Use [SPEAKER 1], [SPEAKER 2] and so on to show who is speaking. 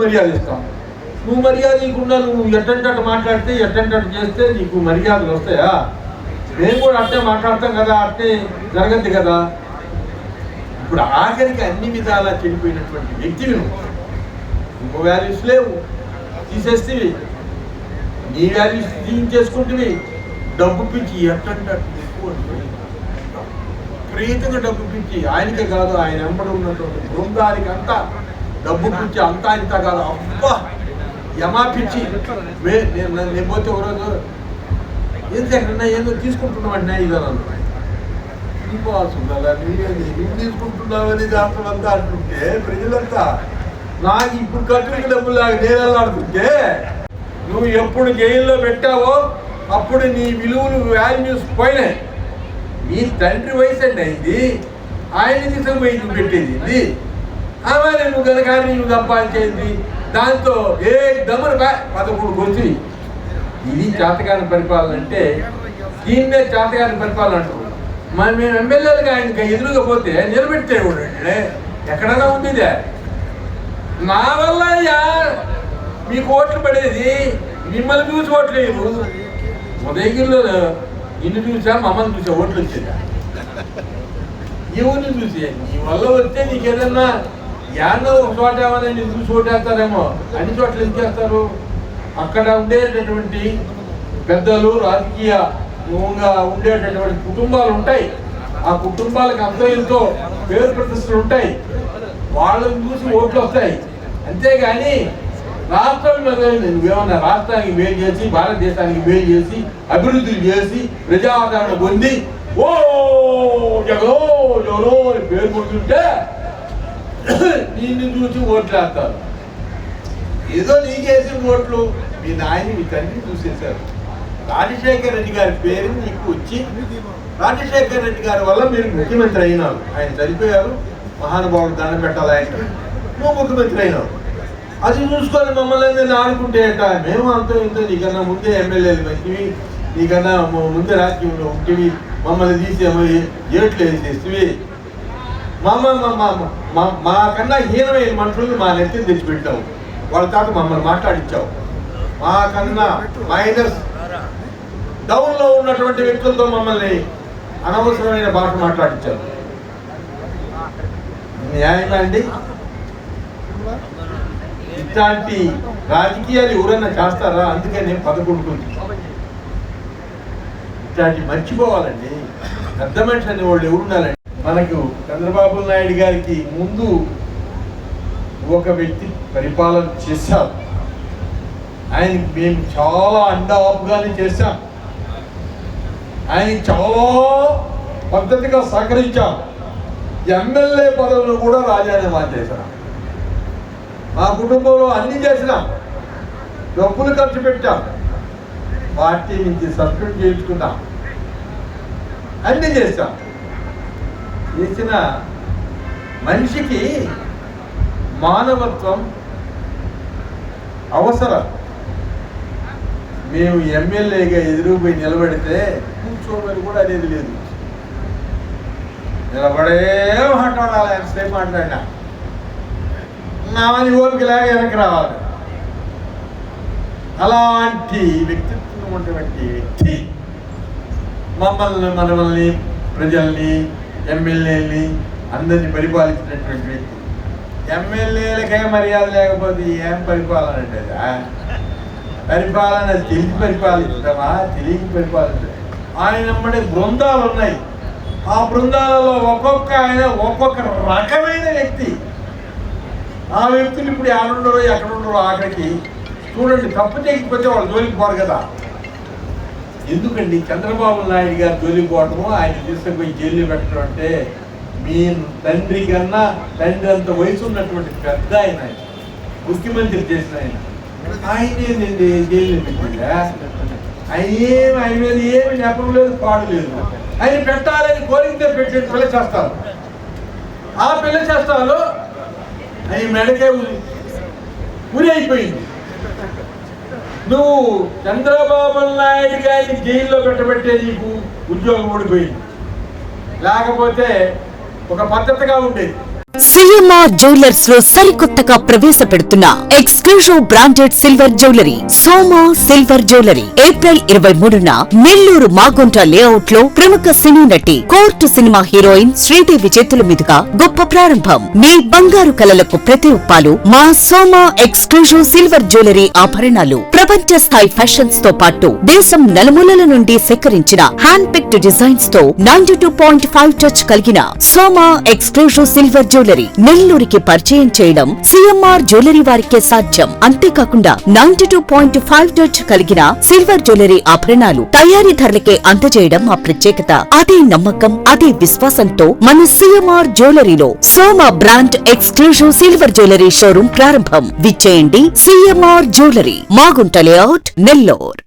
[SPEAKER 1] మర్యాద ఇస్తాం. నువ్వు మర్యాద ఇవ్వకుండా నువ్వు ఎట్టంటట్టు మాట్లాడితే ఎట్టంటట్టు చేస్తే నీకు మర్యాదలు వస్తాయా? మేము కూడా అట్టే మాట్లాడతాం కదా అట్టే జరగద్దు కదా? ఇప్పుడు ఆఖరికి అన్ని విధాలా చెడిపోయినటువంటి వ్యక్తివి నువ్వు. ఇంకో వాల్యూస్ లేవు. తీసేస్తేవి. నీ వాల్యూస్ తీయించేసుకుంటువి. డబ్బు పిచ్చి ఎట్టంటట్టు ఎక్కువ అయిపోయింది. విపరీతంగా డబ్బు పిచ్చి. ఆయనకే కాదు ఆయన వెంబడి ఉన్నటువంటి బృందానికి అంతా డబ్బు పిచ్చి అంతా ఇంత కాదు. అబ్బా! యమా పిచ్చి. మే నేను నేను పోతే ఒకరోజు ఏం ఎక్కడన్నా ఏదో తీసుకుంటున్నామంటే ఇది అన్నాను తీసుకోవాల్సి ఉండాలా నువ్వేది నువ్వు తీసుకుంటున్నావని అంతా అంటుంటే ప్రజలంతా నాకు ఇప్పుడు కట్టుకు డబ్బులు లాగా నేను నువ్వు ఎప్పుడు జైల్లో పెట్టావో అప్పుడు నీ విలువలు వాల్యూస్ పోయినాయి. నీ తండ్రి వయసు అండి అయింది ఆయన తీసుకుపోయి పెట్టేది ఇది ఆమె నువ్వు కనుక నువ్వు సంపాదించేది? దాంతో ఏ దమ్మున బా పదకొండు వచ్చి ఇది చేతకాని పరిపాలన అంటే దీన్నే చేతకాని పరిపాలన అంటారు. మరి మేము ఎమ్మెల్యేలుగా ఆయనకి ఎదురుగా పోతే నిలబెట్టే అంటే ఎక్కడైనా ఉంది ఇదే. నా వల్ల అయ్యా మీకు ఓట్లు పడేది మిమ్మల్ని చూసి ఓట్లు వేయరు. ఉదయగిరిలో నిన్ను చూసా మమ్మల్ని చూసా ఓట్లు వచ్చేది? ఊరిని చూసి. నీ వల్ల వస్తే నీకేదన్నా ఏదన్నా ఒక చోట ఏమైనా నిన్ను చూసి ఓటేస్తారేమో అన్ని చోట్ల ఏం చేస్తారు? అక్కడ ఉండేటటువంటి పెద్దలు రాజకీయ ఉండేటటువంటి కుటుంబాలు ఉంటాయి. ఆ కుటుంబాలకు అంతయులతో పేరు ప్రతిష్టలు ఉంటాయి. వాళ్ళని చూసి ఓట్లు వస్తాయి. అంతేగాని రాష్ట్రం మీద నువ్వేమన్నా రాష్ట్రానికి మేలు చేసి భారతదేశానికి మేలు చేసి అభివృద్ధి చేసి ప్రజాదరణ పొంది ఓ జగో జగో పేరు కొడుతుంటే నిన్ను చూసి ఓట్లు వేస్తారు ఏదో నీకేసిన ఓట్లు. మీ నాయన మీ తండ్రి చూసేశారు. రాజశేఖర్ రెడ్డి గారి పేరు నీకు వచ్చి రాజశేఖర్ రెడ్డి గారి వల్ల మీరు ముఖ్యమంత్రి అయినారు. ఆయన చనిపోయారు. మహానుభావుడు దండం పెట్టాలి ఆయన. నువ్వు ముఖ్యమంత్రి అయినావు. అది చూసుకొని మమ్మల్ని నేను ఆడుకుంటే అంట మేము అంత ఇంత నీకన్నా ముందే ఎమ్మెల్యేలు మంచివి నీకన్నా ముందే రాజకీయంలో ఉంటివి. మమ్మల్ని తీసేమో ఏట్లు వేసేసివి. మా మా మా మా కన్నా హీనమైన మనుషుల్ని మా నెత్తిని తెచ్చిపెట్టావు వాళ్ళ తాత మమ్మల్ని మాట్లాడించావు. మా కన్నా మైనస్ డౌన్లో ఉన్నటువంటి వ్యక్తులతో మమ్మల్ని అనవసరమైన భాష మాట్లాడించారు. న్యాయమా అండి? ఇట్లాంటి రాజకీయాలు ఎవరైనా చేస్తారా? అందుకే నేను పదకొండుకుంది. ఇట్లాంటి మర్చిపోవాలండి. పెద్ద మనిషి అనే వాళ్ళు ఎవరు ఉండాలండి? మనకు చంద్రబాబు నాయుడు గారికి ముందు ఒక వ్యక్తి పరిపాలన చేశారు. ఆయన మేము చాలా అండాపుగానే చేశాం. ఆయన చాలా పద్ధతిగా సహకరించాం. ఎమ్మెల్యే పదవులు కూడా రాజీనామా చేశాం. మా కుటుంబంలో అన్ని చేసినాం. డబ్బులు ఖర్చు పెట్టాం. పార్టీ నుంచి సస్పెండ్ చేయించుకున్నాం. అన్ని చేశాం. చేసిన మనిషికి మానవత్వం అవసరం. మేము ఎమ్మెల్యేగా ఎదురుపోయి నిలబడితే కూర్చోమని కూడా అనేది లేదు. నిలబడే మాట్లాడాలి ఎంతసేపు మాట్లాడినా. నామని ఓపిక లేక వెనక్కి రావాలి. అలాంటి వ్యక్తిత్వం ఉన్నటువంటి వ్యక్తి మమ్మల్ని మనమల్ని ప్రజల్ని ఎమ్మెల్యేని అందరిని పరిపాలించినటువంటి వ్యక్తి. ఎమ్మెల్యేలకే మర్యాద లేకపోతే ఏం పరిపాలన అంటే పరిపాలన తెలిసి పరిపాలించడమా తెలియని పరిపాలించడం ఆయన వెంబడి బృందాలు ఉన్నాయి ఆ బృందాలలో ఒక్కొక్క ఆయన ఒక్కొక్క రకమైన వ్యక్తి. ఆ వ్యక్తులు ఇప్పుడు ఎక్కడ ఉండరు ఆఖరికి చూడండి తప్పు చేయకపోతే వాళ్ళు జోలికి పోరు కదా. ఎందుకండి? చంద్రబాబు నాయుడు గారు జోలికి పోవటము ఆయన తీసుకుపోయి జైలు పెట్టడం అంటే మీ తండ్రి కన్నా తండ్రి అంత వయసు ఉన్నటువంటి పెద్ద ఆయన ముఖ్యమంత్రి చేసిన ఆయన. ఆయనే జైలు పెట్టిందా ఆయన ఏమి ఆయన మీద ఏమి నెపం లేదు పాడు లేదు. ఆయన పెట్టాలని కోరికతో పెట్టే పిల్ల చేస్తారు ఆ పిల్ల చేస్తాలో ఆయన మెడకే ఉరి అయిపోయింది నువ్వు చంద్రబాబు నాయుడు గారిని జైల్లో పెట్టబెట్టే నీకు ఉద్యోగం ఓడిపోయింది. లేకపోతే ఒక పద్ధతిగా ఉండేది.
[SPEAKER 2] సిఎంఆర్ జ్యువెలర్స్లో సరికొత్తగా ప్రవేశపెడుతున్న exclusive branded silver jewellery Soma silver jewellery. April ఇరవై మూడున నెల్లూరు మాగుంట లేఅవుట్లో ప్రముఖ సినీ నటి కోర్టు సినిమా హీరోయిన్ శ్రీదేవి చేతుల మీదుగా గొప్ప ప్రారంభం. మీ బంగారు కలలకు ప్రతి ఉప్పాలు మా సోమా ఎక్స్క్లూజివ్ సిల్వర్ జ్యువెలరీ ఆభరణాలు. ప్రపంచ స్థాయి ఫ్యాషన్స్తో పాటు దేశం నలుమూలల నుండి సేకరించిన hand picked డిజైన్స్తో ninety two point five touch కలిగిన సోమా ఎక్స్క్లూజివ్ సిల్వర్ జ్యువెలరీ నెల్లూరికి పరిచయం చేయడం సిఎంఆర్ జ్యువెలరీ వారికే సాధ్యం. అంతేకాకుండా ninety two point five touch కలిగిన సిల్వర్ జ్యువెలరీ ఆభరణాలు తయారీ ధరలకే అందజేయడం మా ప్రత్యేకత. అదే నమ్మకం అదే విశ్వాసంతో మన CMR జ్యువెలరీలో Soma brand exclusive silver jewellery showroom ప్రారంభం. విచ్చేయండి CMR jewellery Magunta layout Nellore